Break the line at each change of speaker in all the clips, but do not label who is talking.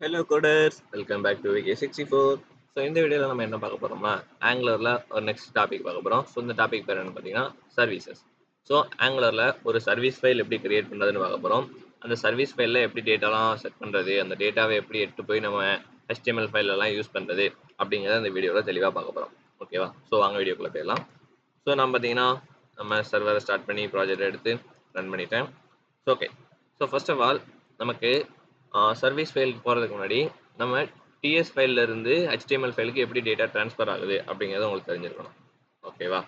Hello coders welcome back to VK sixty four so இந்த வீடியோவில் நம்ம என்ன பார்க்க போகிறோம்னா ஆங்குலரில் ஒரு நெக்ஸ்ட் டாபிக் பார்க்க போகிறோம் ஸோ இந்த டாபிக் பேர் என்ன பார்த்தீங்கன்னா சர்வீசஸ் ஸோ ஆங்குலரில் ஒரு சர்வீஸ் ஃபைல் எப்படி கிரியேட் பண்ணுறதுன்னு பார்க்க போகிறோம் அந்த சர்வீஸ் ஃபைலில் எப்படி டேட்டாலாம் செட் பண்ணுறது அந்த டேட்டாவை எப்படி எடுத்து போய் நம்ம ஹெச்டிஎம்எல் ஃபைலெல்லாம் யூஸ் பண்ணுறது அப்படிங்கிறத அந்த வீடியோவில் தெளிவாக பார்க்க போகிறோம் ஓகேவா ஸோ வாங்க வீடியோக்குள்ளே போயிடலாம். ஸோ நம்ம பார்த்தீங்கன்னா நம்ம சர்வரை ஸ்டார்ட் பண்ணி ப்ராஜெக்ட் எடுத்து ரன் பண்ணிட்டேன். So okay so first of all நமக்கு சர்வீஸ் ஃபைலுக்கு போகிறதுக்கு முன்னாடி நம்ம டிஎஸ் ஃபைல்ல இருந்து ஹெச்டிஎம்எல் ஃபைலுக்கு எப்படி டேட்டா ட்ரான்ஸ்ஃபர் ஆகுது அப்படிங்கிறத உங்களுக்கு தெரிஞ்சிருக்கணும். ஓகேவா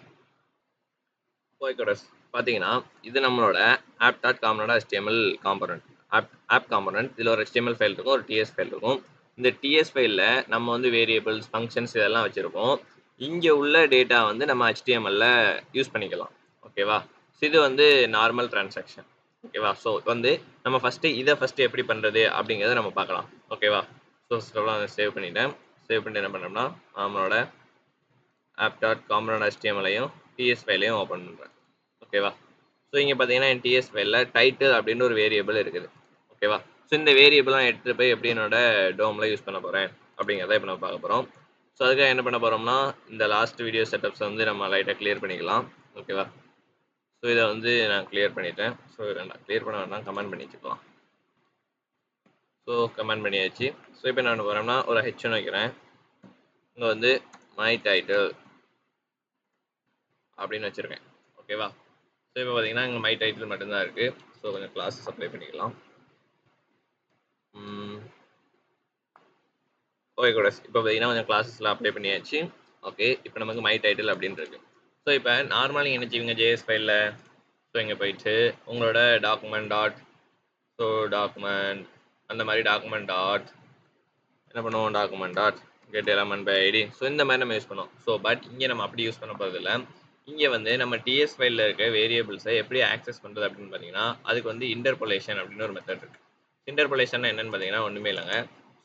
ஓகேடஸ் பார்த்தீங்கன்னா இது நம்மளோட app dot காமனோட HTML component app app component இதில் ஒரு ஹெச்டிஎம்எல் ஃபைல் இருக்கும் ஒரு டிஎஸ் ஃபைல் இருக்கும். இந்த டிஎஸ் ஃபைலில் நம்ம வந்து வேரியபிள்ஸ் ஃபங்க்ஷன்ஸ் இதெல்லாம் வச்சுருக்கோம். இங்கே உள்ள டேட்டா வந்து நம்ம ஹெச்டிஎம்எல்ல யூஸ் பண்ணிக்கலாம். ஓகேவா இது வந்து நார்மல் டிரான்சாக்ஷன் ஓகேவா ஸோ வந்து நம்ம ஃபஸ்ட்டு இதை ஃபஸ்ட்டு எப்படி பண்ணுறது அப்படிங்கிறத நம்ம பார்க்கலாம். ஓகேவா ஸோ அதை சேவ் பண்ணிட்டேன். சேவ் பண்ணிட்டு என்ன பண்ணோம்னா நம்மளோட ஆப் டாட் காம்பனண்ட் HTML-ஐயும் டிஎஸ் ஃபைலையும் ஓப்பன் பண்ணுறேன் ஓகேவா ஸோ இங்கே பார்த்தீங்கன்னா என் டிஎஸ் ஃபைலில் டைட்டில் அப்படின்னு ஒரு வேரியபிள் இருக்குது. ஓகேவா ஸோ இந்த வேரியபிளாக எடுத்துகிட்டு போய் எப்படி என்னோட டோமில் யூஸ் பண்ண போகிறேன் அப்படிங்கிறத இப்போ நம்ம பார்க்க போகிறோம் ஸோ அதுக்காக என்ன பண்ண போகிறோம்னா இந்த லாஸ்ட் வீடியோ செட்டப்ஸ் வந்து நம்ம லைட்டாக கிளியர் பண்ணிக்கலாம். ஓகேவா ஸோ இதை வந்து நான் கிளியர் பண்ணிட்டேன். ஸோ வேண்டாம் கிளியர் பண்ண வேணாம். கமெண்ட் பண்ணி வச்சுக்கலாம். ஸோ கமெண்ட் பண்ணியாச்சு. ஸோ இப்போ என்ன போகிறேன்னா போகிறோம்னா ஒரு ஹெச்னு வைக்கிறேன். இங்கே வந்து மை டைட்டில் அப்படின்னு வச்சுருக்கேன். ஓகேவா ஸோ இப்போ பார்த்தீங்கன்னா இங்கே மை டைட்டில் மட்டும்தான் இருக்குது ஸோ கொஞ்சம் கிளாஸஸ் அப்ளை பண்ணிக்கலாம். ஓகே கூட. இப்போ பார்த்தீங்கன்னா கொஞ்சம் கிளாஸஸ்லாம் அப்ளை பண்ணியாச்சு. ஓகே இப்போ நமக்கு மை டைட்டில் அப்படின்னு இருக்குது ஸோ இப்போ நார்மலாக நீங்கள் என்ன ஜேஎஸ் ஃபைலில் ஸோ இங்கே போயிட்டு உங்களோட டாக்குமெண்ட் டாட் ஸோ டாக்குமெண்ட் அந்த மாதிரி டாக்குமெண்ட் டாட் என்ன பண்ணுவோம்? Document dot get element by ID so இந்த மாதிரி நம்ம யூஸ் பண்ணுவோம். ஸோ பட் இங்கே நம்ம அப்படி யூஸ் பண்ண போகிறதில்ல இங்கே வந்து நம்ம டிஎஸ் ஃபைலில் இருக்க வேரியபிள்ஸை எப்படி ஆக்சஸ் பண்ணுறது அப்படின்னு பார்த்தீங்கன்னா அதுக்கு வந்து இன்டர்பொலேஷன் அப்படின்னு ஒரு மெத்தட் இருக்குது இன்டர்பொலேஷன் என்னென்னு பார்த்தீங்கன்னா ஒன்றுமே இல்லைங்க.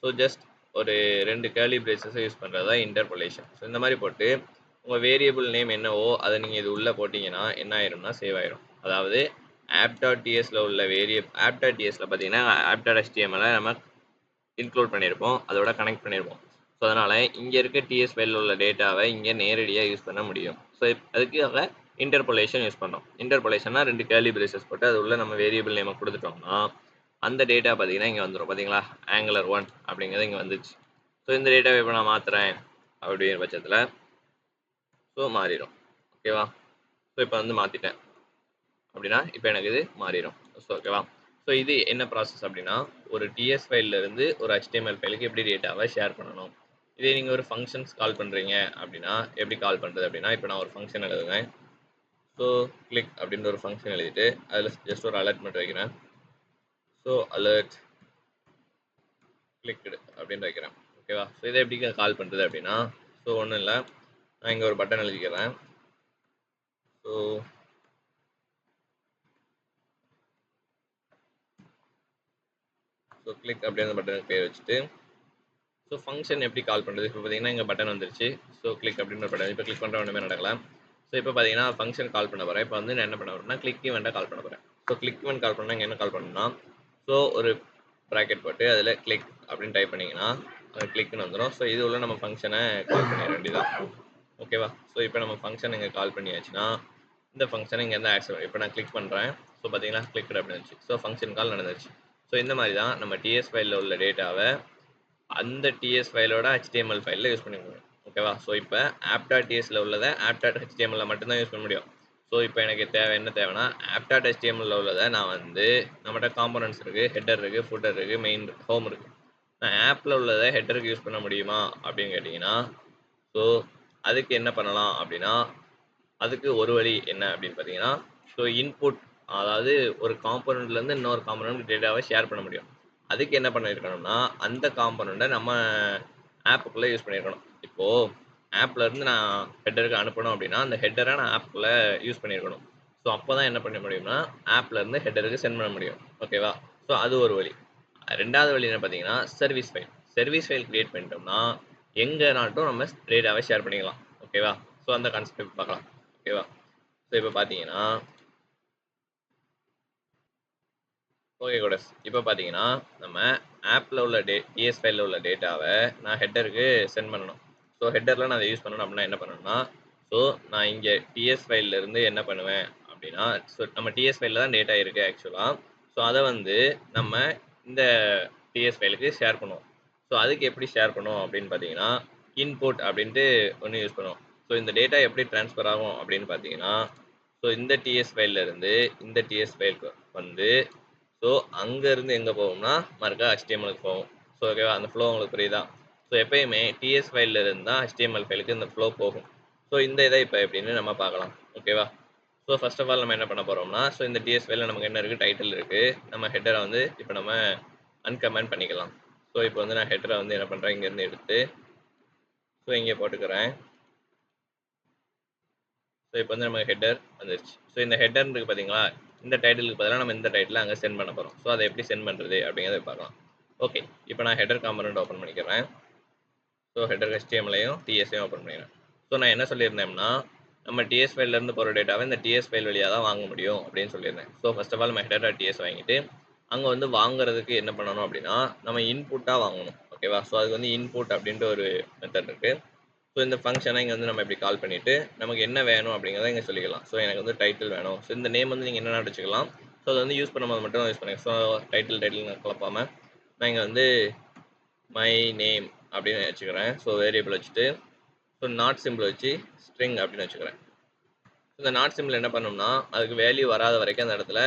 ஸோ ஜஸ்ட் ஒரு ரெண்டு கேர்லி பிரேசஸை யூஸ் பண்ணுறது தான் இன்டர்பொலேஷன் ஸோ இந்த மாதிரி போட்டு உங்கள் வேரியபிள் நேம் என்னவோ அதை நீங்கள் இது உள்ளே போட்டிங்கன்னா என்ன ஆயிரும்னா சேவ் ஆயிரும். அதாவது ஆப் டாட் உள்ள வேரியப் ஆப் டாட் பார்த்தீங்கன்னா ஆப் டாட் நம்ம இன்க்ளூட் பண்ணியிருப்போம். அதோட கனெக்ட் பண்ணியிருப்போம். ஸோ அதனால் இங்கே இருக்க டிஎஸ் ஃபைலில் உள்ள டேட்டாவை இங்கே நேரடியாக யூஸ் பண்ண முடியும். ஸோ அதுக்காக இன்டர்பொலேஷன் யூஸ் பண்ணோம் இன்டர்பொலேஷன்னா ரெண்டு கேலி பிரேசஸ் போட்டு அது உள்ள நம்ம வேரியபிள் நேமை கொடுத்துட்டோம்னா அந்த டேட்டா பார்த்தீங்கன்னா இங்கே வந்துடும் பார்த்தீங்களா? ஆங்குலர் ஒன் அப்படிங்கிறது இங்கே வந்துச்சு. ஸோ இந்த டேட்டாவை இப்போ நான் மாற்றுறேன் அப்படிங்கிற பட்சத்தில் ஸோ மாறிடும். ஓகேவா ஸோ இப்போ வந்து மாற்றிட்டேன் அப்படின்னா இப்போ எனக்கு இது மாறிடும். ஸோ ஓகேவா ஸோ இது என்ன ப்ராசஸ் அப்படின்னா ஒரு டிஎஸ் இருந்து ஒரு ஹெச்டிஎம்எல் ஃபைலுக்கு எப்படி டேட்டாவை ஷேர் பண்ணணும்? இதே நீங்கள் ஒரு ஃபங்க்ஷன்ஸ் கால் பண்ணுறீங்க அப்படின்னா எப்படி கால் பண்ணுறது அப்படின்னா இப்போ நான் ஒரு ஃபங்க்ஷன் எழுதுவேன். ஸோ கிளிக் அப்படின்ற ஒரு ஃபங்க்ஷன் எழுதிட்டு அதில் ஜஸ்ட் ஒரு அலர்ட் மட்டும் வைக்கிறேன். ஸோ அலர்ட் கிளிக்டு அப்படின்னு வைக்கிறேன். ஓகேவா ஸோ இதை எப்படி கால் பண்ணுறது அப்படின்னா ஸோ ஒன்றும் இல்லை. நான் இங்கே ஒரு பட்டன் எழுதிக்கிறேன். ஸோ ஸோ கிளிக் அந்த பட்டனுக்கு பேர் வச்சுட்டு ஸோ ஃபங்க்ஷன் எப்படி கால் பண்ணுறது இப்போ பார்த்தீங்கன்னா இங்கே பட்டன் வந்துருச்சு. ஸோ கிளிக் அப்படின்ற பட்டன் இப்போ கிளிக் பண்ணுற ஒன்றுமே நடக்கலாம் ஸோ இப்போ பார்த்தீங்கன்னா ஃபங்க்ஷன் கால் பண்ண போகிறேன் இப்போ வந்து நான் என்ன பண்ண போகிறேன்னா கிளிக் ஈவெண்ட்டாக கால் பண்ண போகிறேன் ஸோ கிளிக் ஈவெண்ட் கால் பண்ணால் இங்கே என்ன கால் பண்ணணும்னா ஸோ ஒரு ப்ராக்கெட் போட்டு அதில் கிளிக் அப்படின்னு டைப் பண்ணிங்கன்னா அது கிளிக்னு வந்துடும் ஸோ இது உள்ள நம்ம ஃபங்க்ஷனை கால் பண்ணிட வேண்டியதான் ஓகேவா? ஸோ இப்போ நம்ம ஃபங்க்ஷன் இங்கே கால் பண்ணியாச்சுன்னா இந்த ஃபங்க்ஷன் இங்கே இருந்தால் ஆக்சஸ் இப்போ நான் கிளிக் பண்ணுறேன் ஸோ பார்த்தீங்கன்னா கிளிக் அப்படின்னு இருந்துச்சு ஸோ ஃபங்க்ஷன் கால் நடந்துச்சு. ஸோ இந்த மாதிரி தான் நம்ம டிஎஸ் ஃபைலில் உள்ள டேட்டாவை அந்த டிஎஸ் ஃபைலோட ஹெச்டிஎம்எல் ஃபைலில் யூஸ் பண்ணி முடியும். ஓகேவா? ஸோ இப்போ ஆப்டாட் டிஎஸ்ல உள்ளதை ஆப்டாட் ஹெச்டிஎம்எல்ல மட்டும்தான் யூஸ் பண்ண முடியும். ஸோ இப்போ எனக்கு தேவை என்ன தேவைன்னா ஆப்டாட் ஹெச்டிஎம்எல்ல உள்ளதை நான் வந்து நம்மகிட்ட காம்பனன்ஸ் இருக்குது ஹெட்டர் இருக்குது ஃபுட்டர் இருக்குது மெயின் ஹோம் இருக்குது நான் ஆப்பில் உள்ளதை ஹெட்டருக்கு யூஸ் பண்ண முடியுமா அப்படின்னு கேட்டிங்கன்னா ஸோ அதுக்கு என்ன பண்ணலாம் அப்படின்னா அதுக்கு ஒரு வழி என்ன அப்படின்னு பார்த்தீங்கன்னா ஸோ இன்புட் அதாவது ஒரு காம்பனண்ட்லேருந்து இன்னொரு காம்பனண்ட் டேட்டாவை ஷேர் பண்ண முடியும். அதுக்கு என்ன பண்ணியிருக்கணும்னா அந்த காம்பனண்ட்டை நம்ம ஆப்புக்குள்ளே யூஸ் பண்ணியிருக்கணும் இப்போது ஆப்லேருந்து நான் ஹெட்டருக்கு அனுப்பணும் அப்படின்னா அந்த ஹெட்டரை நான் ஆப்புக்குள்ளே யூஸ் பண்ணியிருக்கணும் ஸோ அப்போ தான் என்ன பண்ண முடியும்னா ஆப்லேருந்து ஹெட்டருக்கு சென்ட் பண்ண முடியும். ஓகேவா ஸோ அது ஒரு வழி. ரெண்டாவது வழி என்ன பார்த்தீங்கன்னா service file service file create பண்ணிட்டோம்னா எங்கே நாட்டும் நம்ம டேட்டாவை ஷேர் பண்ணிக்கலாம். ஓகேவா ஸோ அந்த கான்செப்ட் பார்க்கலாம். ஓகேவா ஸோ இப்போ பார்த்தீங்கன்னா ஓகே கூட இப்போ பார்த்தீங்கன்னா நம்ம ஆப்பில் உள்ள டே டிஎஸ் ஃபைலில் உள்ள டேட்டாவை நான் ஹெட்டருக்கு சென்ட் பண்ணணும். ஸோ ஹெட்டரில் நான் அதை யூஸ் பண்ணணும். அப்படின்னா என்ன பண்ணணும்னா ஸோ நான் இங்கே டிஎஸ் ஃபைல்லேருந்து என்ன பண்ணுவேன் அப்படின்னா ஸோ நம்ம டிஎஸ் ஃபைலில் தான் டேட்டா இருக்குது ஆக்சுவலாக ஸோ அதை வந்து நம்ம இந்த டிஎஸ் ஃபைலுக்கு ஷேர் பண்ணுவோம். ஸோ அதுக்கு எப்படி ஷேர் பண்ணுவோம் அப்படின்னு பார்த்தீங்கன்னா இன்புட் அப்படின்ட்டு ஒன்று யூஸ் பண்ணுவோம் ஸோ இந்த டேட்டா எப்படி ட்ரான்ஸ்ஃபர் ஆகும் அப்படின்னு பார்த்தீங்கன்னா ஸோ இந்த டிஎஸ் இருந்து இந்த டிஎஸ் ஃபைலுக்கு வந்து ஸோ அங்கேருந்து எங்கே போகும்னா மறுக்கா ஹெச்டிஎம்எலுக்கு போகும். ஸோ ஓகேவா அந்த ஃப்ளோ உங்களுக்கு புரியுதா? ஸோ எப்பயுமே டிஎஸ் ஃபைலில் இருந்தால் ஹெச்டிஎம்எல் ஃபைலுக்கு இந்த ஃப்ளோ போகும். ஸோ இந்த இதை இப்போ எப்படின்னு நம்ம பார்க்கலாம். ஓகேவா ஸோ ஃபர்ஸ்ட் ஆஃப் ஆல் நம்ம என்ன பண்ண போகிறோம்னா ஸோ இந்த டிஎஸ் ஃபைலில் நமக்கு என்ன இருக்குது டைட்டில் இருக்குது நம்ம ஹெட்டரை வந்து இப்போ நம்ம அன்கமெண்ட் பண்ணிக்கலாம். ஸோ இப்போ வந்து நான் ஹெட்டரை வந்து என்ன பண்ணுறேன் இங்கேருந்து எடுத்து ஸோ இங்கே போட்டுக்கிறேன். ஸோ இப்போ வந்து நம்ம ஹெட்டர் வந்துருச்சு. ஸோ இந்த ஹெட்டர் இருக்குது பார்த்தீங்களா இந்த டைட்டிலுக்கு பதிலாக நம்ம இந்த டைட்டில் அங்கே சென்ட் பண்ண போகிறோம் ஸோ அதை எப்படி சென்ட் பண்ணுறது அப்படிங்கிறத பார்க்கலாம். ஓகே இப்போ நான் ஹெட்டர் காம்பனண்ட் ஓப்பன் பண்ணிக்கிறேன். ஸோ ஹெட்டர் ஹெச்டிஎம்லையும் டிஎஸ்ஐயும் ஓப்பன் பண்ணிக்கிறேன். ஸோ நான் என்ன சொல்லியிருந்தேன்னா நம்ம டிஎஸ் ஃபைல்லேருந்து போகிற டேட்டாவை இந்த டிஎஸ் ஃபைல் வழியாக தான் வாங்க முடியும் அப்படின்னு சொல்லியிருந்தேன். ஸோ ஃபஸ்ட் ஆஃப் ஆல் நம்ம ஹெட்டர் டிஎஸ் வாங்கிட்டு அங்கே வந்து வாங்குறதுக்கு என்ன பண்ணணும் அப்படின்னா நம்ம இன்புட்டாக வாங்கணும். ஓகேவா ஸோ அதுக்கு வந்து இன்புட் அப்படின்ற ஒரு மெத்தட் இருக்குது ஸோ இந்த ஃபங்க்ஷனை இங்கே வந்து நம்ம இப்படி கால் பண்ணிவிட்டு நமக்கு என்ன வேணும் அப்படிங்கிறத இங்கே சொல்லிக்கலாம். ஸோ எனக்கு வந்து டைட்டில் வேணும். ஸோ இந்த நேம் வந்து நீங்கள் என்னென்ன வச்சுக்கலாம் ஸோ அதை வந்து யூஸ் பண்ணும்போது மட்டும் யூஸ் பண்ணுங்க ஸோ டைட்டில் டைட்டில் குழப்பாமல் நான் இங்கே வந்து மை நேம் அப்படின்னு வச்சுக்கிறேன். ஸோ வேரியபிள் வச்சுட்டு ஸோ நாட் சிம்பிள் வச்சு ஸ்ட்ரிங் அப்படின்னு வச்சுக்கிறேன். இந்த நாட் சிம்பிள் என்ன பண்ணோம்னா அதுக்கு வேல்யூ வராத வரைக்கும் அந்த இடத்துல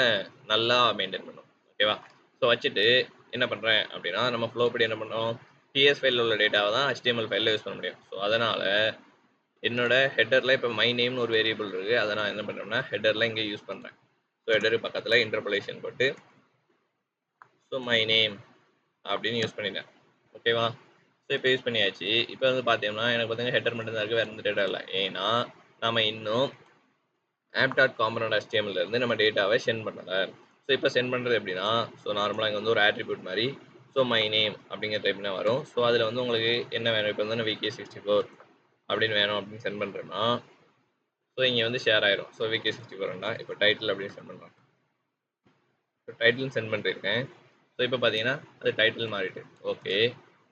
நல்லா மெயின்டைன் பண்ணும் ஓகேவா? ஸோ வச்சுட்டு என்ன பண்ணுறேன் அப்படின்னா நம்ம ஃப்ளோ படி என்ன பண்ணோம்? டிஎஸ் ஃபைலில் உள்ள டேட்டாவை தான் ஹெச்டிஎம்எல் ஃபைலில் யூஸ் பண்ண முடியும். ஸோ அதனால் என்னோட ஹெட்டரில் இப்போ மை நேம்னு ஒரு வேரியபிள் இருக்குது அதை நான் என்ன பண்ணுறேன்னா ஹெட்டரில் இங்கே யூஸ் பண்ணுறேன் ஸோ ஹெட்டருக்கு பக்கத்தில் இன்டர்பலேஷன் போட்டு ஸோ மை நேம் அப்படின்னு யூஸ் பண்ணிட்டேன். ஓகேவா? ஸோ இப்போ யூஸ் பண்ணியாச்சு. இப்போ வந்து பார்த்தீங்கன்னா எனக்கு பார்த்தீங்கன்னா ஹெட்டர் மட்டும் தான் இருக்குது வேறு எந்த டேட்டா இல்லை. ஏன்னா நம்ம இன்னும் ஆப் டாட் காம்பனண்ட் இருந்து நம்ம டேட்டாவை சென்ட் பண்ணலை. ஸோ இப்போ சென்ட் பண்ணுறது எப்படின்னா ஸோ நார்மலாக இங்கே வந்து ஒரு ஆட்ரிபியூட் மாதிரி ஸோ மை நேம் அப்படிங்கிற டைப்னா வரும். ஸோ அதில் வந்து உங்களுக்கு என்ன வேணும்? இப்போ வந்து விகே சிக்ஸ்டி ஃபோர் அப்படின்னு வேணும் அப்படின்னு சென்ட் பண்ணுறேன்னா ஸோ இங்கே வந்து ஷேர் ஆயிரும். ஸோ விகே சிக்ஸ்டி ஃபோர் வேண்டாம் இப்போ டைட்டில் அப்படின்னு சென்ட் பண்ணுறேன் இப்போ டைட்டில் சென்ட் பண்ணிருக்கேன். ஸோ இப்போ பார்த்தீங்கன்னா அது டைட்டில் மாறிட்டு. ஓகே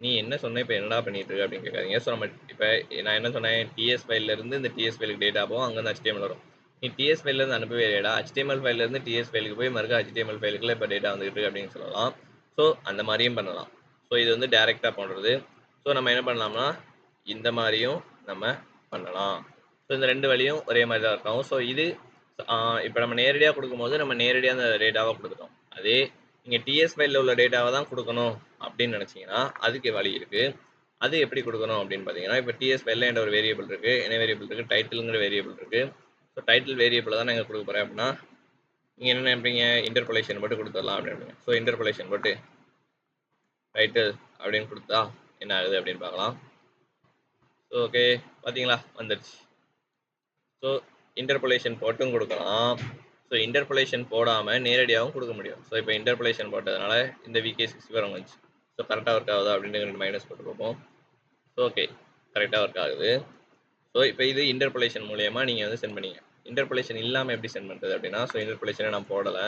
நீ என்ன சொன்ன? இப்போ என்னடா பண்ணிட்டு இருக்கு அப்படின்னு கேட்காதீங்க. ஸோ நம்ம இப்போ நான் என்ன சொன்னேன்? டிஎஸ் இருந்து இந்த டிஎஸ் ஃபைலுக்கு டேட்டா போகும் அங்கேருந்து HTML வரும். நீ டிஎஸ் ஃபைல்லேருந்து அனுப்பவே டேட்டா ஹெச்டிஎம்எல் ஃபைல்லேருந்து டிஎஸ் ஃபைலுக்கு போய் மறுக்க ஹெச்டிஎம்எல் ஃபைலுக்குள்ள இப்போ டேட்டா வந்துகிட்டு அப்படின்னு சொல்லலாம். ஸோ அந்த மாதிரியும் பண்ணலாம். ஸோ இது வந்து டைரெக்டாக பண்ணுறது ஸோ நம்ம என்ன பண்ணலாம்னா இந்த மாதிரியும் நம்ம பண்ணலாம். ஸோ இந்த ரெண்டு வழியும் ஒரே மாதிரி தான் இருக்கும். ஸோ இது இப்போ நம்ம நேரடியாக கொடுக்கும்போது நம்ம நேரடியாக அந்த டேட்டாவை கொடுக்கணும் அதே நீங்கள் டிஎஸ் ஃபைலில் உள்ள டேட்டாவை தான் கொடுக்கணும் அப்படின்னு நினச்சிங்கன்னா அதுக்கு வழி இருக்குது அது எப்படி கொடுக்கணும் அப்படின்னு பார்த்தீங்கன்னா இப்போ டிஎஸ் ஃபைலில் என்ற ஒரு வேரியபிள் இருக்குது என்ன வேரியபிள் இருக்குது டைட்டிலுங்கிற வேரியபிள் இருக்குது ஸோ டைட்டில் வேரியபிள் தான் நாங்கள் கொடுக்க போகிறேன் அப்படின்னா நீங்கள் என்ன நினைப்பீங்க? இன்டர்பலேஷன் மட்டும் கொடுத்துடலாம் அப்படின்னு ஸோ இன்டர்பலேஷன் போட்டு டைட்டில் அப்படின்னு கொடுத்தா என்ன ஆகுது அப்படின்னு பார்க்கலாம். ஸோ ஓகே பார்த்தீங்களா வந்துடுச்சு ஸோ இன்டர்பலேஷன் போட்டும் கொடுக்கலாம். ஸோ இன்டர்பலேஷன் போடாமல் நேரடியாகவும் கொடுக்க முடியும். ஸோ இப்போ இன்டர்பலேஷன் போட்டதுனால இந்த விகே சிக்ஸ்டி ஃபோர் வந்துச்சு ஸோ கரெக்டாக ஒர்க் ஆகுதா அப்படின்னு மைனஸ் போட்டு பார்ப்போம். ஸோ ஓகே கரெக்டாக ஒர்க் ஆகுது. ஸோ இப்போ இது இன்டர்போலேஷன் மூலயமா நீங்கள் வந்து சென்ட் பண்ணீங்க. இன்டர்பொலேஷன் இல்லாமல் எப்படி சென்ட் பண்ணுறது அப்படின்னா ஸோ இன்டர்போலேஷனை நான் போடலை.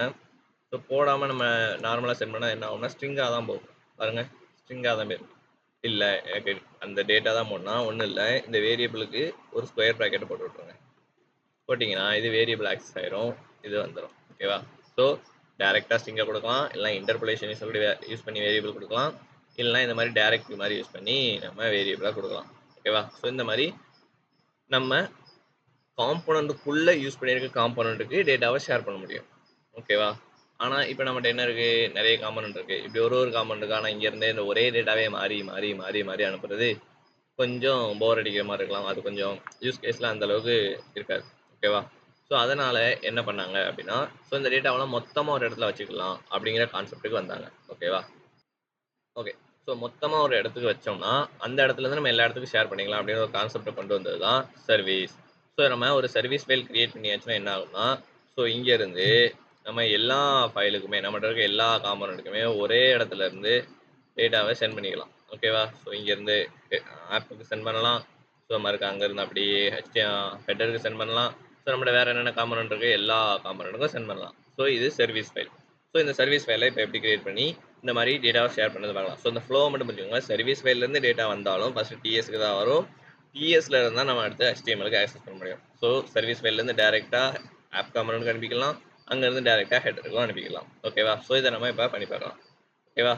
ஸோ போடாமல் நம்ம நார்மலாக சென்ட் பண்ணால் என்ன ஆகும்னா ஸ்ட்ரிங்காக தான் போகும். பாருங்க ஸ்ட்ரிங்காக தான் போயிருக்கும் இல்லை எனக்கு அந்த டேட்டா தான் போடணும் ஒன்றும் இல்லை. இந்த வேரியபிளுக்கு ஒரு ஸ்கொயர் ப்ராக்கெட்டை போட்டு விட்ருங்க போட்டிங்கன்னா இது வேரியபிள் ஆக்சஸ் ஆயிரும். இது வந்துடும் ஓகேவா ஸோ டேரெக்டாக ஸ்ட்ரிங்கை கொடுக்கலாம். இல்லை இன்டர்போலேஷன் யூஸ் பண்ணி யூஸ் பண்ணி வேரியபிள் கொடுக்கலாம். இல்லைனா இந்த மாதிரி டேரக்ட் மாதிரி யூஸ் பண்ணி நம்ம வேரியபிளாக கொடுக்கலாம். ஓகேவா ஸோ இந்த மாதிரி நம்ம காம்போனண்ட்டுக்குள்ளே யூஸ் பண்ணியிருக்க காம்போனண்ட்டுக்கு டேட்டாவை ஷேர் பண்ண முடியும். ஓகேவா ஆனால் இப்போ நம்மகிட்ட என்ன இருக்குது நிறைய காம்போனண்ட் இருக்குது இப்படி ஒரு ஒரு காம்போனண்ட்டுக்கு ஆனால் இங்கேருந்தே இந்த ஒரே டேட்டாவே மாறி மாறி மாறி மாறி அனுப்புறது கொஞ்சம் போர் அடிக்கிற மாதிரி இருக்கலாம். அது கொஞ்சம் யூஸ் கேஸில் அந்தளவுக்கு இருக்காது. ஓகேவா ஸோ அதனால் என்ன பண்ணாங்க அப்படின்னா ஸோ இந்த டேட்டாவெல்லாம் மொத்தமாக ஒரு இடத்துல வச்சுக்கலாம் அப்படிங்கிற கான்செப்ட்டுக்கு வந்தாங்க. ஓகேவா ஓகே ஸோ மொத்தமாக ஒரு இடத்துக்கு வச்சோம்னா அந்த இடத்துலேருந்து நம்ம எல்லா இடத்துக்கும் ஷேர் பண்ணிக்கலாம் அப்படின்னு ஒரு கான்செப்டை கொண்டு வந்தது தான் சர்வீஸ் ஸோ நம்ம ஒரு சர்வீஸ் ஃபைல் க்ரியேட் பண்ணியாச்சுன்னா என்ன ஆகும்னா ஸோ இங்கேருந்து நம்ம எல்லா ஃபைலுக்குமே நம்மகிட்ட இருக்க எல்லா காம்பனண்ட்டுக்குமே ஒரே இடத்துல இருந்து டேட்டாவை சென்ட் பண்ணிக்கலாம். ஓகேவா ஸோ இங்கேருந்து ஆப்புக்கு சென்ட் பண்ணலாம். ஸோ மறுக்க அங்கேருந்து அப்படியே ஹெச்டி ஹெட்டருக்கு சென்ட் பண்ணலாம். ஸோ நம்மளோட வேறு என்னென்ன காம்பனண்ட் இருக்குது எல்லா காம்பனண்ட்டுக்கும் சென்ட் பண்ணலாம். ஸோ இது சர்வீஸ் ஃபைல் ஸோ ஸோ இந்த சர்வீஸ் ஃபைலை இப்போ எப்படி கிரியேட் பண்ணி இந்த மாதிரி டேட்டாவை ஷேர் பண்ணது பார்க்கலாம். ஸோ இந்த ஃப்ளோ மட்டும் புரிஞ்சுக்கோங்க. சர்வீஸ் ஃபைல்லேருந்து டேட்டா வந்தாலும் ஃபஸ்ட்டு டிஎஸ்க்கு தான் வரும். டிஎஸ்ல இருந்தால் நம்ம அடுத்து ஹெச்டிஎம்எலுக்கு ஆக்சஸ் பண்ண முடியும். ஸோ சர்வீஸ் ஃபைல்லேருந்து டேரெக்டாக ஆப் காமனுக்கு அனுப்பிக்கலாம். அங்கேருந்து டேரெக்டாக ஹெட்டருக்கும் அனுப்பிக்கலாம். ஓகேவா ஸோ இதை நம்ம இப்போ பண்ணி பார்க்கலாம். ஓகேவா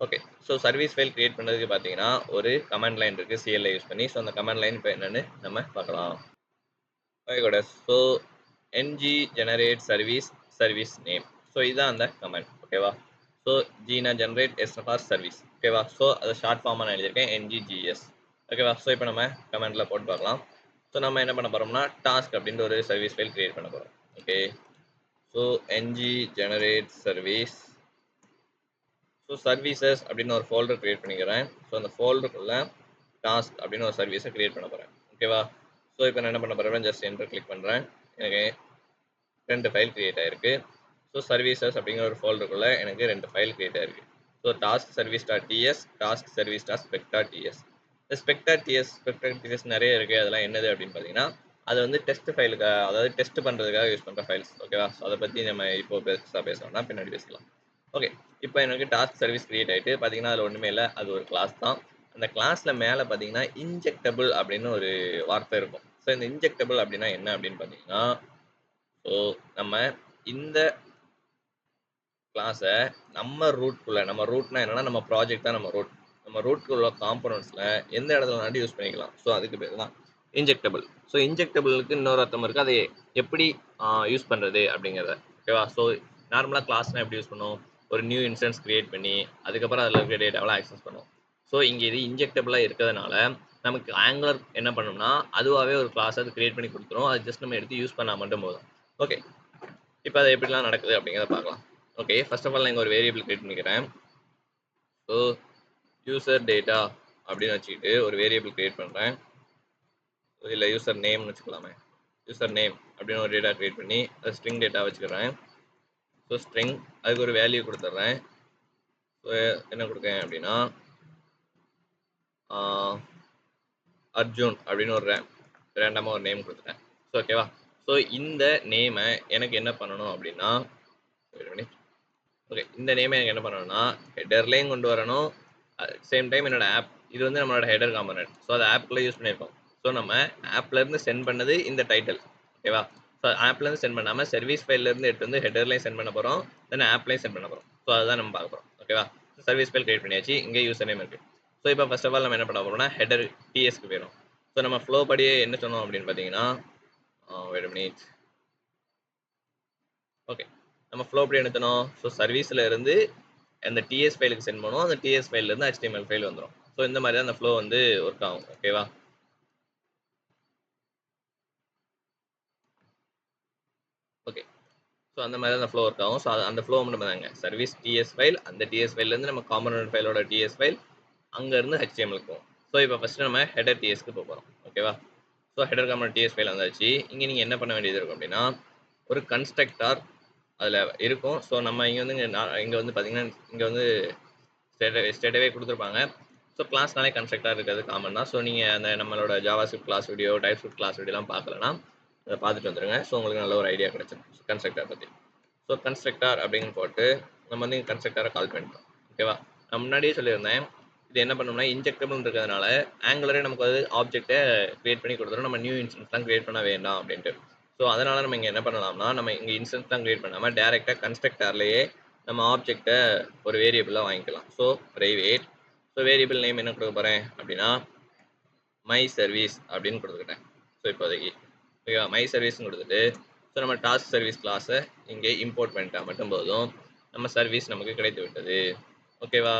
okay so service file create பண்ணுறதுக்கு பார்த்தீங்கன்னா ஒரு கமெண்ட் லைன் இருக்குது சிஎல்ஐ யூஸ் பண்ணி. ஸோ அந்த கமெண்ட் லைன் இப்போ என்னென்னு நம்ம பார்க்கலாம். ஓகே கூட. So NG generate service service name so இதுதான் அந்த கமெண்ட் ஓகேவா ஸோ ஜீனா ஜென்ரேட் எஸ்எஃப்ஆர் சர்வீஸ் ஓகேவா ஸோ அதை ஷார்ட் ஃபார்மாக நான் எழுதியிருக்கேன். என்ஜிஜிஎஸ் ஓகேவா ஸோ இப்போ நம்ம கமெண்ட்டில் போட்டு பார்க்கலாம். ஸோ நம்ம என்ன பண்ண போகிறோம்னா டாஸ்க் அப்படின்ற ஒரு சர்வீஸ் ஃபைல் கிரியேட் பண்ண போகிறோம் okay so NG generate service so services அப்படின்னு ஒரு ஃபோல்டர் கிரியேட் பண்ணிக்கிறேன். ஸோ அந்த ஃபோல்டருக்குள்ள டாஸ்க் அப்படின்னு ஒரு சர்வீஸை கிரியேட் பண்ண போகிறேன் ஓகேவா ஸோ இப்போ நான் என்ன பண்ண போகிறேன் ஜஸ்ட் என்டர் கிளிக் பண்ணுறேன் எனக்கு ரெண்டு ஃபைல் கிரியேட் ஆயிருக்கு. ஸோ சர்வீசஸ் அப்படிங்கிற ஒரு ஃபோல்டருக்குள்ளே எனக்கு ரெண்டு ஃபைல் கிரியேட் ஆயிருக்கு. So task service dot TS task service dot spec dot TS இந்த ஸ்பெக்டா டிஎஸ் ஸ்பெக்டா டிஎஸ் நிறைய இருக்குது அதெல்லாம் என்னது அப்படின்னு பார்த்தீங்கன்னா அது வந்து டெஸ்ட் ஃபைலுக்கு அதாவது டெஸ்ட் பண்ணுறதுக்காக யூஸ் பண்ணுற ஃபைல்ஸ் ஓகேவா ஸோ அதை பற்றி நம்ம இப்போ பெருசாக பேசணும்னா பின்னாடி பேசலாம். ஓகே இப்போ எனக்கு டாஸ்க் சர்வீஸ் கிரியேட் ஆகிட்டு பார்த்தீங்கன்னா அதில் ஒன்றுமே இல்லை. அது ஒரு கிளாஸ் தான். அந்த கிளாஸில் மேலே பார்த்தீங்கன்னா இன்ஜெக்டபிள் அப்படின்னு ஒரு வார்த்தை இருக்கும். ஸோ இந்த இன்ஜெக்டபிள் அப்படின்னா என்ன அப்படின்னு பார்த்தீங்கன்னா ஸோ நம்ம இந்த கிளாஸை நம்ம ரூட்குள்ளே நம்ம ரூட்னா என்னன்னா நம்ம ப்ராஜெக்ட் தான் நம்ம ரூட் நம்ம ரூட்குள்ள காம்பனண்ட்ஸில் எந்த இடத்துல வேணாலும் யூஸ் பண்ணிக்கலாம். ஸோ அதுக்கு பேர் தான் இன்ஜெக்டபிள் ஸோ இன்ஜெக்டபிளுக்கு இன்னொரு அர்த்தம் இருக்குது அதை எப்படி யூஸ் பண்ணுறது அப்படிங்கிறத. ஓகேவா ஸோ நார்மலாக கிளாஸ்னால் எப்படி யூஸ் பண்ணுவோம்? ஒரு நியூ இன்ஸ்டன்ஸ் க்ரியேட் பண்ணி அதுக்கப்புறம் அதில் இருக்கிற டேட்டாவெல்லாம் ஆக்சஸ் பண்ணுவோம். ஸோ இங்கே இது இன்ஜெக்டபிளாக இருக்கிறதுனால நமக்கு ஆங்குலர் என்ன பண்ணோம்னா அதுவாகவே ஒரு கிளாஸ் அது கிரியேட் பண்ணி கொடுத்துரும். அது ஜஸ்ட் நம்ம எடுத்து யூஸ் பண்ணால் மட்டும் போதும். ஓகே இப்போ அது எப்படிலாம் நடக்குது அப்படிங்கிறத பார்க்கலாம். ஓகே ஃபர்ஸ்ட் ஆஃப் ஆல் நான் இங்கே ஒரு வேரியபிள் கிரியேட் பண்ணிக்கிறேன். ஸோ யூசர் டேட்டா அப்படின்னு வச்சுக்கிட்டு ஒரு வேரியபிள் கிரியேட் பண்ணுறேன் இல்லை யூசர் நேம்னு வச்சுக்கலாமே. யூசர் நேம் அப்படின்னு ஒரு டேட்டா கிரியேட் பண்ணி அது ஸ்ட்ரிங் டேட்டா வச்சுக்கிறேன். ஸோ ஸ்ட்ரிங் அதுக்கு ஒரு வேல்யூ கொடுத்துட்றேன். ஸோ என்ன கொடுக்கேன் அப்படின்னா அர்ஜுன் அப்படின்னு ஒரு ரேண்டமாக ஒரு நேம் கொடுத்துட்டேன். ஸோ ஓகேவா ஸோ இந்த நேமை எனக்கு என்ன பண்ணணும் அப்படின்னா ஓகே இந்த நேமை எனக்கு என்ன பண்ணணும்னா ஹெடர்லேயும் கொண்டு வரணும். சேம் டைம் என்னோட ஆப் இது வந்து நம்மளோட ஹெடர் காம்பனட் ஸோ அதை ஆப்குள்ளே யூஸ் பண்ணியிருக்கோம். ஸோ நம்ம ஆப்லேருந்து சென்ட் பண்ணது இந்த டைட்டில் ஓகேவா ஸோ ஆப்லேருந்து சென்ட் பண்ணாமல் சர்வீஸ் ஃபைல்லேருந்து எடுத்து வந்து ஹெடர்லையும் சென்ட் பண்ண போகிறோம் தென் ஆப்லையும் சென்ட் பண்ண போகிறோம் ஸோ அதுதான் நம்ம பார்க்க போகிறோம் ஓகேவா சர்வீஸ் ஃபைல் கிரியேட் பண்ணியாச்சு. இங்கே யூஸ் நேம் இருக்குது ஸோ இப்போ ஃபர்ஸ்ட் ஆஃப் ஆல் நம்ம என்ன பண்ண போகிறோம்னா ஹெடர் டிஎஸ்க்கு போயிடும் ஸோ நம்ம ஃப்ளோ படியே என்ன சொன்னோம் அப்படின்னு பார்த்தீங்கன்னா வெயிட் மினிட் ஓகே நம்ம ஃப்ளோ எப்படி எடுத்தணும் ஸோ சர்வீஸில் இருந்து அந்த டிஎஸ் ஃபைலுக்கு சென்ட் பண்ணுவோம். அந்த டிஎஸ் ஃபைல்லேருந்து ஹெச்டிஎம்எல் ஃபைல் வந்துடும் ஸோ இந்த மாதிரி தான் அந்த ஃப்ளோ வந்து ஒர்க் ஆகும். ஓகேவா ஓகே ஸோ அந்த மாதிரி தான் அந்த ஃப்ளோ ஒர்க் ஆகும். ஸோ அந்த ஃப்ளோ மட்டும் தாங்க. சர்வீஸ் டிஎஸ் ஃபைல் அந்த டிஎஸ் ஃபைல்லேருந்து நம்ம காம்பனன்ட் ஃபைலோட டிஎஸ் ஃபைல் அங்கேருந்து ஹெச்டிஎம்எல் போகும் ஸோ இப்போ ஃபஸ்ட்டு நம்ம ஹெடர் டிஎஸ்க்கு போகிறோம் ஓகேவா so header component TS file வந்தாச்சு. இங்கே நீங்கள் என்ன பண்ண வேண்டியது இருக்கும் அப்படின்னா ஒரு கன்ஸ்ட்ரக்டார் அதில் இருக்கும். ஸோ நம்ம இங்கே வந்து இங்கே இங்கே வந்து பார்த்தீங்கன்னா இங்கே வந்து ஸ்டேட் ஸ்டேட்டவே கொடுத்துருப்பாங்க. ஸோ கிளாஸ்னாலே கன்ஸ்ட்ரக்டாக இருக்கிறது காமன் தான். ஸோ நீங்கள் அந்த நம்மளோட JavaScript class video TypeScript class வீடியோலாம் பார்க்கலன்னா அதை பார்த்துட்டு வந்துருங்க. ஸோ உங்களுக்கு நல்ல ஒரு ஐடியா கிடச்சிடும் கன்ஸ்ட்ரக்டர் பற்றி ஸோ கன்ஸ்ட்ரக்டார் அப்படின்னு போட்டு நம்ம வந்து கன்ஸ்ட்ரக்டாரை கால் பண்ணிட்டோம் ஓகேவா நான் முன்னாடியே சொல்லியிருந்தேன். இது என்ன பண்ணோம்னா இன்ஜெக்டபிள் இருக்கிறதுனால ஆங்குலரே நமக்கு வந்து ஆப்ஜெக்ட்டை கிரியேட் பண்ணி கொடுத்துரும். நம்ம நியூ இன்ஸ்டன்ஸ்லாம் க்ரியேட் பண்ண வேண்டாம் அப்படின்ட்டு. ஸோ அதனால் நம்ம இங்கே என்ன பண்ணலாம்னா நம்ம இங்கே இன்ஸ்டன்ஸ் தான் க்ரியேட் பண்ணாமல் டேரெக்டாக கன்ஸ்ட்ரக்டர்லேயே நம்ம ஆப்ஜெக்டை ஒரு வேரியபிளாக வாங்கிக்கலாம். So private so variable name என்ன கொடுக்க போகிறேன் அப்படின்னா மை சர்வீஸ் அப்படின்னு கொடுத்துக்கிட்டேன். ஸோ இப்போதைக்கு. ஓகேவா மை சர்வீஸ்னு கொடுத்துட்டு ஸோ நம்ம டாஸ்க் சர்வீஸ் கிளாஸை இங்கே இம்போர்ட் பண்ணிட்டா மட்டும் போதும். நம்ம சர்வீஸ் நமக்கு கிடைத்து விட்டது. ஓகேவா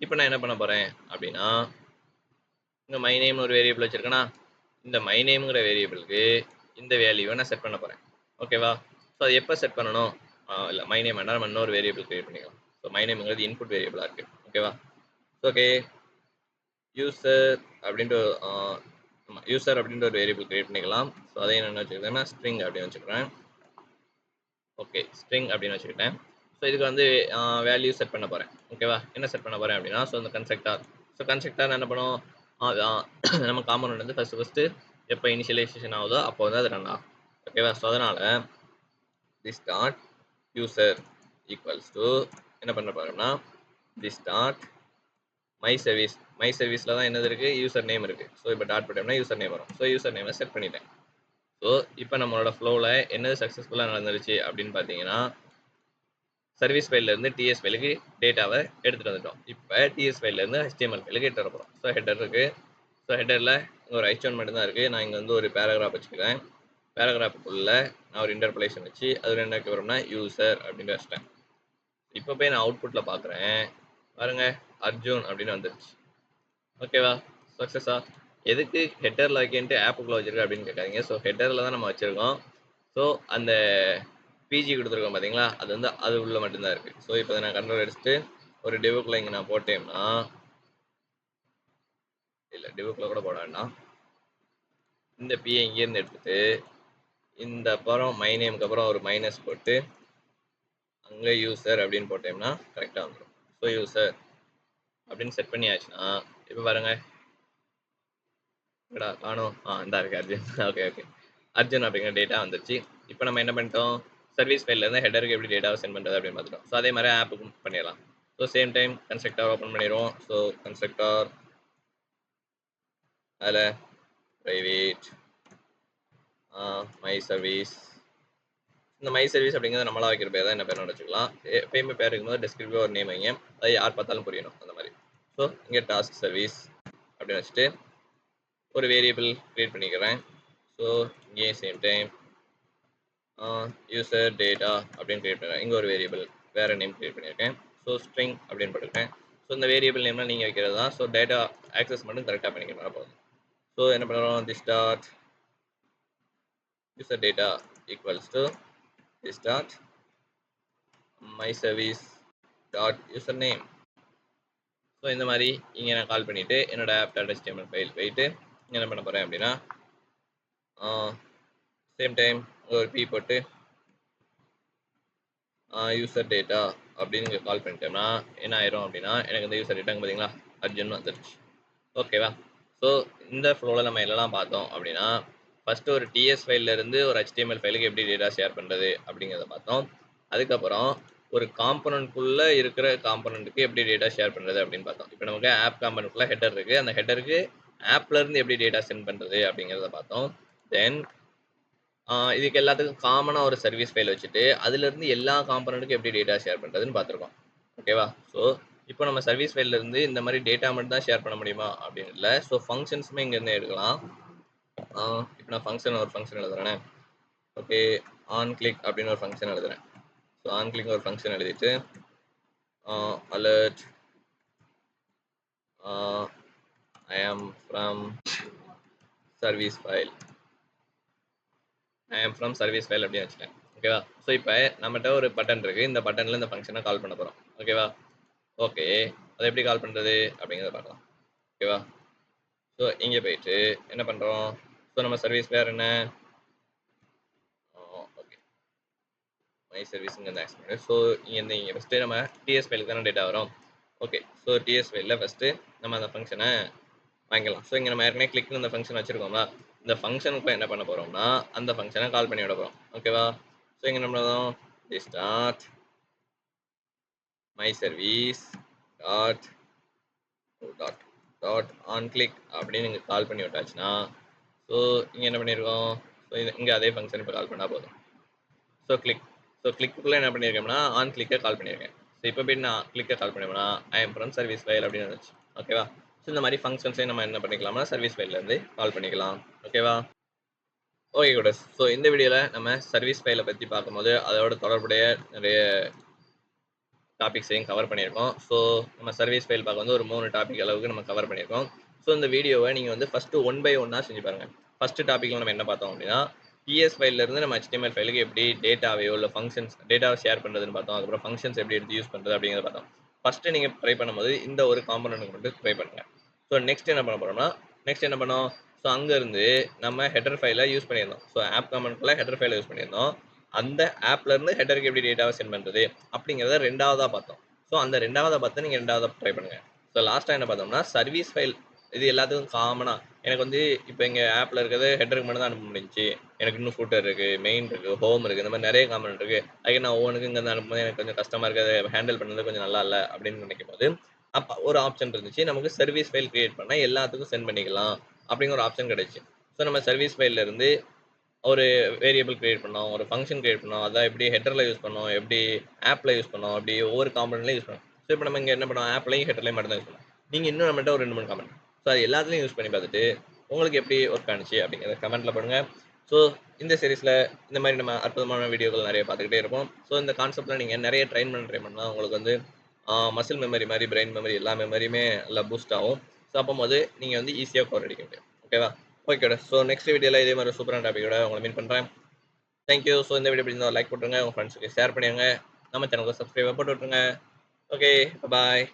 இப்போ நான் என்ன பண்ண போகிறேன் அப்படின்னா இங்கே மை நேம்னு ஒரு வேரியபிள் வச்சுருக்கேனா இந்த மை நேம்ங்கிற வேரியபிளுக்கு இந்த வேல்யூவை நான் செட் பண்ண போகிறேன் ஓகேவா ஸோ அது எப்போ செட் பண்ணணும்? இல்லை மை நேம் வேண்டாம் நம்ம இன்னொரு வேரியபிள் கிரியேட் பண்ணிக்கலாம். ஸோ மை நேம்ங்கிறது இன்புட் வேரியபிளாக இருக்குது ஓகேவா ஓகே யூசர் அப்படின்ட்டு யூசர் அப்படின்ற ஒரு வேரியபிள் கிரியேட் பண்ணிக்கலாம். ஸோ அதை என்ன வச்சுக்கிட்டேன்னா ஸ்ட்ரிங் அப்படின்னு வச்சுக்கிறேன். ஓகே ஸ்ட்ரிங் அப்படின்னு வச்சுக்கிட்டேன். ஸோ இதுக்கு வந்து வேல்யூ செட் பண்ண போகிறேன் ஓகேவா என்ன செட் பண்ண போகிறேன் அப்படின்னா ஸோ இந்த கன்ஸ்ட்ரக்டார் ஸோ கன்ஸ்ட்ரக்டார் என்ன பண்ணுவோம் நம்ம காமன் வந்து ஃபஸ்ட்டு ஃபஸ்ட்டு எப்போ இனிஷியலைசேஷன் ஆகுதோ அப்போ வந்து அது ரன் ஆகும். ஓகேவா ஸோ அதனால் the start user equals to என்ன பண்ண போறோம்னா the start my service my சர்வீஸில் தான் என்னது இருக்குது யூசர் நேம் இருக்குது ஸோ இப்போ டாட் போட்டோம்னா யூசர் நேம் வரும். ஸோ யூசர் நேமை செட் பண்ணிட்டேன். ஸோ இப்போ நம்மளோட ஃப்ளோவில் என்னது சக்ஸஸ்ஃபுல்லாக நடந்துருச்சு அப்படின்னு பார்த்தீங்கன்னா சர்வீஸ் ஃபைல்லேருந்து டிஎஸ் ஃபைலுக்கு டேட்டாவை எடுத்துகிட்டு வந்துட்டோம். இப்போ டிஎஸ் ஃபைல்லேருந்து ஹெச்டிஎம்எல் ஃபைலுக்கு எடுத்து வர போகிறோம் ஸோ ஹெட்டர் இருக்குது ஸோ ஹெட்டரில் ஒரு ஐச் மட்டும்தான் இருக்குது நான் இங்கே வந்து ஒரு பேராகிராஃப் வச்சுக்கிறேன். பேராகிராஃபுக்குள்ளே நான் ஒரு இன்டர்பலேஷன் வச்சு அதில் என்ன வரும்னா யூசர் அப்படின்னு வச்சிட்டேன். இப்போ போய் நான் அவுட்புட்டில் பார்க்குறேன் பாருங்க அர்ஜுன் அப்படின்னு வந்துருச்சு. ஓகேவா சக்ஸஸா எதுக்கு ஹெட்டரில் வைக்கின்ட்டு ஆப்புக்குள்ளே வச்சிருக்க அப்படின்னு கேட்காதீங்க. ஸோ ஹெட்டரில் தான் நம்ம வச்சுருக்கோம். ஸோ அந்த பிஜி கொடுத்துருக்கோம் பார்த்தீங்களா அது வந்து அது உள்ள மட்டும்தான் இருக்குது ஸோ இப்போ நான் கண்ட்ரோல் அடிச்சுட்டு ஒரு டிவுக்குள்ளே இங்கே நான் போட்டேன்னா இல்லை டிவுக்கில் கூட போட வேண்டாம். இந்த பியை இங்கேருந்து எடுத்துட்டு இந்த அப்புறம் மை நேமுக்கு அப்புறம் ஒரு மைனஸ் போட்டு அங்கே யூசர் அப்படின்னு போட்டோம்னா கரெக்டாக வந்துடும் ஸோ யூசர் அப்படின்னு செட் பண்ணியாச்சுன்னா இப்போ பாருங்க. எடா காணும் ஆ இந்த இருக்கு அர்ஜுன். ஓகே ஓகே அர்ஜுன் அப்படிங்கிற டேட்டா வந்துருச்சு. இப்போ நம்ம என்ன பண்ணிட்டோம்? சர்வீஸ் ஃபைல்லேருந்து ஹெடருக்கு எப்படி டேட்டாவை சென்ட் பண்ணுறது அப்படின்னு பார்த்துட்டோம். ஸோ அதே மாதிரி ஆப்புக்கும் பண்ணிடலாம். So same time constructor open பண்ணிடுவோம். ஸோ கன்ஸ்ட்ரக்டர் அதில் ப்ரைவேட் மை சர்வீஸ் இந்த மை சர்வீஸ் அப்படிங்கிறது நம்மளா வைக்கிற பேர் தான். என்ன பேர் வச்சுக்கலாம். பேமெண்ட் பேர் இருக்கும்போது டெஸ்கிரிப்டிவ் ஒரு நேம் வைங்க. அது யார் பார்த்தாலும் புரியணும். அந்த மாதிரி. ஸோ இங்கே டாஸ்க் சர்வீஸ் அப்படின்னு வச்சுட்டு ஒரு வேரியபிள் க்ரியேட் பண்ணிக்கிறேன். ஸோ இங்கேயும் சேம் டைம் யூசர் டேட்டா அப்படின்னு க்ரியேட் பண்ணுறேன் இங்கே ஒரு வேரியபிள் வேறு நேம் க்ரியேட் பண்ணியிருக்கேன். ஸோ ஸ்ட்ரிங் அப்படின்னு போட்டிருக்கேன் ஸோ இந்த வேரியபிள் நேம்லாம் நீங்கள் வைக்கிறது தான். ஸோ டேட்டா ஆக்சஸ் மட்டும் கரெக்டாக பண்ணிக்கணும் போதும். ஸோ என்ன பண்ணுறோம் the start user data equals to this dot my service dot username. So இந்த மாதிரி இங்கே நான் கால் பண்ணிவிட்டு என்னோட ஆப் டாட் ஹெச்டிஎம்எல் ஃபைல் போயிட்டு என்ன பண்ண போகிறேன் அப்படின்னா சேம் டைம் ஒரு பி போட்டு யூசர் டேட்டா அப்படின்னு இங்கே கால் பண்ணிட்டோம்னா என்ன ஆயிரும் அப்படின்னா எனக்கு இந்த யூசர் டேட்டாங்க பார்த்தீங்களா அர்ஜுன் வந்துருச்சு. ஓகேவா ஸோ இந்த ஃப்ளோவில் நம்ம என்னெல்லாம் பார்த்தோம் அப்படின்னா ஃபஸ்ட்டு ஒரு டிஎஸ் ஃபைல்லேருந்து ஒரு ஹெச்டிஎம்எல் ஃபைலுக்கு எப்படி டேட்டா ஷேர் பண்ணுறது அப்படிங்கிறத பார்த்தோம். அதுக்கப்புறம் ஒரு காம்பனண்ட்குள்ளே இருக்கிற காம்பனண்ட்டுக்கு எப்படி டேட்டா ஷேர் பண்ணுறது அப்படின்னு பார்த்தோம். இப்போ நமக்கு ஆப் காம்பனண்ட்குள்ளே ஹெட்டர் இருக்குது அந்த ஹெட்டருக்கு ஆப்லேருந்து எப்படி டேட்டா சென்ட் பண்ணுறது அப்படிங்கிறத பார்த்தோம். தென் இதுக்கு எல்லாத்துக்கும் காமனாக ஒரு சர்வீஸ் ஃபைல் வச்சுட்டு அதுலேருந்து எல்லா காம்பனண்ட்டுக்கும் எப்படி டேட்டா ஷேர் பண்ணுறதுன்னு பார்த்துருக்கோம். ஓகேவா ஸோ இப்போ நம்ம சர்வீஸ் இருந்து இந்த மாதிரி டேட்டா மட்டும் தான் ஷேர் பண்ண முடியுமா? அப்படின்னு இல்லை. ஸோ ஃபங்க்ஷன்ஸுமே இங்கேருந்து எடுக்கலாம். இப்போ நான் ஃபங்க்ஷன் ஒரு ஃபங்க்ஷன் எழுதுறேன். ஓகே ஆன் கிளிக் அப்படின்னு ஒரு ஃபங்க்ஷன் எழுதுறேன். ஸோ ஆன் கிளிக் ஒரு ஃபங்க்ஷன் எழுதிட்டு alert I am from service file I am from service file அப்படின்னு வச்சுட்டேன். ஓகேவா ஸோ இப்போ நம்மகிட்ட ஒரு பட்டன் இருக்குது இந்த பட்டனில் இந்த ஃபங்க்ஷனை கால் பண்ண போகிறோம் ஓகேவா ஓகே அதை எப்படி கால் பண்ணுறது அப்படிங்கிறத பார்க்கலாம். ஓகேவா ஸோ இங்கே போயிட்டு என்ன பண்ணுறோம் ஸோ நம்ம சர்வீஸ் பேர் என்ன? ஓகே மை சர்வீஸுங்க இந்த ஆக்ஸ் ஸோ இங்கேருந்து இங்கே ஃபஸ்ட்டு நம்ம டிஎஸ் ஃபைலுக்கு தானே டேட்டா வரும் ஓகே ஸோ டிஎஸ் ஃபைலில் ஃபஸ்ட்டு நம்ம அந்த ஃபங்க்ஷனை வாங்கிக்கலாம் ஸோ இங்கே நம்ம ஏற்கனவே கிளிக்னு அந்த ஃபங்க்ஷன் வச்சுருக்கோம்ல. இந்த ஃபங்க்ஷனுக்கு என்ன பண்ண போகிறோம்னா அந்த ஃபங்க்ஷனை கால் பண்ணி விட போகிறோம் ஓகேவா ஸோ இங்கே நம்ம start my service dot dot dot on click அப்படின்னு நீங்கள் கால் பண்ணி விட்டாச்சுன்னா ஸோ இங்கே என்ன பண்ணியிருக்கோம் ஸோ இது இங்கே அதே ஃபங்க்ஷன் இப்போ கால் பண்ணால் போதும். ஸோ கிளிக் ஸோ கிளிக்குள்ளே என்ன பண்ணியிருக்கேன்னா ஆன் கிளிக்கை கால் பண்ணியிருக்கேன் ஸோ இப்போ போய் நான் கிளிக்கை call பண்ணியோம்னா I am from service file அப்படின்னு வந்துச்சு. ஓகேவா ஸோ இந்த மாதிரி ஃபங்க்ஷன்ஸையும் நம்ம என்ன பண்ணிக்கலாம்னா சர்வீஸ் ஃபைல்லேருந்து கால் பண்ணிக்கலாம். ஓகேவா ஓகே கூட ஸோ இந்த வீடியோவில் நம்ம சர்வீஸ் ஃபைலை பற்றி பார்க்கும்போது அதோட தொடர்புடைய நிறைய டாபிக்ஸையும் கவர் பண்ணியிருக்கோம். ஸோ நம்ம சர்வீஸ் ஃபைல் பார்க்க வந்து ஒரு மூணு டாபிக் அளவுக்கு நம்ம கவர் பண்ணியிருக்கோம். ஸோ இந்த வீடியோவை நீங்கள் வந்து ஃபஸ்ட்டு ஒன் பை ஒன்னாக செஞ்சு பாருங்கள் ஃபஸ்ட்டு டாப்பிக்கில் நம்ம என்ன பார்த்தோம் அப்படின்னா பிஎஸ் ஃபைல்லேருந்து நம்ம ஹெச்டிஎம்எல் ஃபைலுக்கு எப்படி டேட்டாவையோ இல்லை ஃபங்க்ஷன்ஸ் டேட்டாவை ஷேர் பண்ணுறதுன்னு பார்த்தோம். அதுக்கப்புறம் ஃபங்க்ஷன்ஸ் எப்படி எடுத்து யூஸ் பண்ணுறது அப்படிங்கிறத பார்த்தோம். ஃபஸ்ட்டு நீங்கள் ட்ரை பண்ணும்போது இந்த ஒரு காம்பனண்ட்டுக்கு மட்டும் ட்ரை பண்ணுங்கள் ஸோ நெக்ஸ்ட் என்ன பண்ண போகிறோம்னா நெக்ஸ்ட் என்ன பண்ணோம்? ஸோ அங்கேருந்து நம்ம ஹெட்டர் ஃபைலை யூஸ் பண்ணியிருந்தோம். ஸோ ஆப் காம்பனண்ட்குள்ளே ஹெட்டர் ஃபைலை யூஸ் பண்ணியிருந்தோம். அந்த ஆப்லேருந்து ஹெட்டருக்கு எப்படி டேட்டாவை சென்ட் பண்ணுறது அப்படிங்கிறத ரெண்டாவதாக பார்த்தோம் ஸோ அந்த ரெண்டாவதாக பார்த்து நீங்கள் ரெண்டாவதாக ட்ரை பண்ணுங்கள் ஸோ லாஸ்ட்டாக என்ன பார்த்தோம்னா சர்வீஸ் ஃபைல் இது எல்லாத்துக்கும் காமனாக எனக்கு வந்து இப்போ எங்கள் ஆப்பில் இருக்கிறது ஹெட்டருக்கு மட்டும் தான் அனுப்ப முடிஞ்சு எனக்கு இன்னும் ஃபூட்டர் இருக்குது மெயின் இருக்குது ஹோம் இருக்குது இந்த மாதிரி நிறைய காமன் இருக்குது அதுக்கு நான் ஒவ்வொன்னுக்கும் இங்கருந்து அனுப்பும்போது எனக்கு கொஞ்சம் கஷ்டமாக இருக்கு. ஹேண்டில் பண்ணது கொஞ்சம் நல்லா இல்லை அப்படின்னு நினைக்கும்போது, அப்போ ஒரு ஆப்ஷன் இருந்துச்சு. நமக்கு சர்வீஸ் ஃபைல் க்ரியேட் பண்ணால் எல்லாத்துக்கும் சென்ட் பண்ணிக்கலாம் அப்படிங்கிற ஒரு ஆப்ஷன் கிடைச்சி ஸோ நம்ம சர்வீஸ் ஃபைல்ல இருந்து ஒரு வேரியபிள் கிரியேட் பண்ணோம். ஒரு ஃபங்க்ஷன் கிரியேட் பண்ணோம். அதை எப்படி ஹெட்டரில் யூஸ் பண்ணோம், எப்படி ஆப்பில் யூஸ் பண்ணோம், அப்படி ஒவ்வொரு காம்போனன்ட்லயும் யூஸ் பண்ணோம். ஸோ இப்போ நம்ம இங்கே என்ன பண்ணோம், ஆப்லையும் ஹெட்டர்லையும் மட்டும் தான் யூஸ் பண்ணோம். நீங்கள் இன்னும் நம்மள்ட்ட ஒரு ரெண்டு மூணு கமெண்ட் ஸோ அது எல்லாத்துலையும் யூஸ் பண்ணி பார்த்துட்டு, உங்களுக்கு எப்படி ஒர்க் ஆணுச்சு அப்படிங்கிறத கமெண்ட்டில் போடுங்க. ஸோ இந்த சீரீஸில் இந்த மாதிரி நம்ம அற்புதமான வீடியோக்கள் நிறைய பார்த்துக்கிட்டே இருப்போம். ஸோ இந்த கான்செப்ட்ல நீங்கள் நிறைய ட்ரெயின் பண்ண ட்ரை பண்ணால் உங்களுக்கு வந்து மசில் மெமரி மாதிரி பிரெயின் மெமரி எல்லா மெமரியுமே நல்லா பூஸ்ட் ஆகும். ஸோ அப்பம்போது நீங்கள் வந்து ஈஸியாக கோர் அடிக்க முடியும். ஓகேவா? ஓகேடா. ஸோ நெக்ஸ்ட் வீடியோவில் இதே மாதிரி சூப்பரான டாப்பிக்கோட உங்களை மீன் பண்ணுறேன் தேங்க் யூ. ஸோ இந்த வீடியோ பிடிச்சிருந்தா லைக் போட்டுருங்க. உங்க ஃப்ரெண்ட்ஸ்க்கு ஷேர் பண்ணிடுங்க நம்ம சேனலுக்கு சப்ஸ்கிரைப் போட்டு விட்டுருங்க. ஓகே. பாய்.